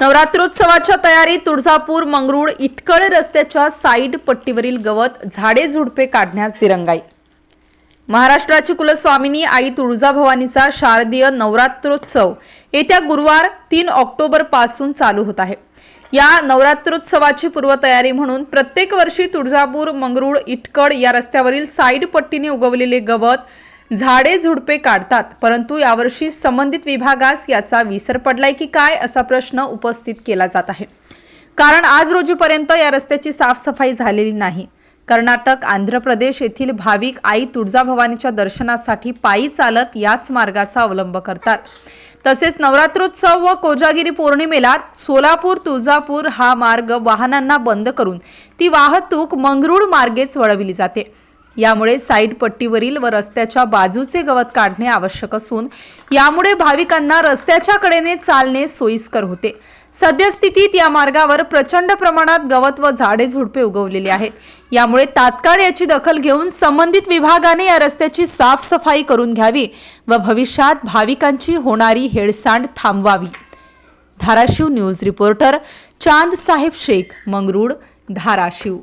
नवरात्रोत्सवाच्या तयारीत तुळजापूर मंगरुळ इटकळ रस्त्याच्या साईड पट्टीवरील गवत झाडे झुडपे काढण्यास दिरंगाई महाराष्ट्राची कुलस्वामिनी आई तुळजाभवानीचा शारदीय नवरात्रोत्सव येत्या गुरुवार तीन ऑक्टोबरपासून चालू होत आहे. या नवरात्रोत्सवाची पूर्वतयारी म्हणून प्रत्येक वर्षी तुळजापूर मंगरुळ इटकड या रस्त्यावरील साईड पट्टीने उगवलेले गवत झाडे झुडपे काढतात परंतु यावर्षी संबंधित विभागास याचा विसर पडलाय की काय असा प्रश्न उपस्थित केला जात आहे. कारण आज रोजीपर्यंत या रस्त्याची साफसफाई झालेली नाही. कर्नाटक आंध्र प्रदेश येथील भाविक आई तुळजाभवानीच्या दर्शनासाठी पायी चालत याच मार्गाचा अवलंब करतात. तसेच नवरात्रोत्सव व कोजागिरी पौर्णिमेला सोलापूर तुळजापूर हा मार्ग वाहनांना बंद करून ती वाहतूक मंगरुळ मार्गेच वळविली जाते. यामुळे साईड पट्टीवरील व रस्त्याच्या बाजूचे गवत काढणे आवश्यक असून यामुळे भाविकांना रस्त्याच्या कडेने चालणे सोयीस्कर होते. सद्यस्थितीत या मार्गावर प्रचंड प्रमाणात गवत व झाडे झुडपे उगवलेली आहेत. यामुळे तात्काळ याची दखल घेऊन संबंधित विभागाने या रस्त्याची साफसफाई करून घ्यावी व भविष्यात भाविकांची होणारी हेळसांड थांबवावी. धाराशिव न्यूज रिपोर्टर चांद साहेब शेख मंगरूड धाराशिव.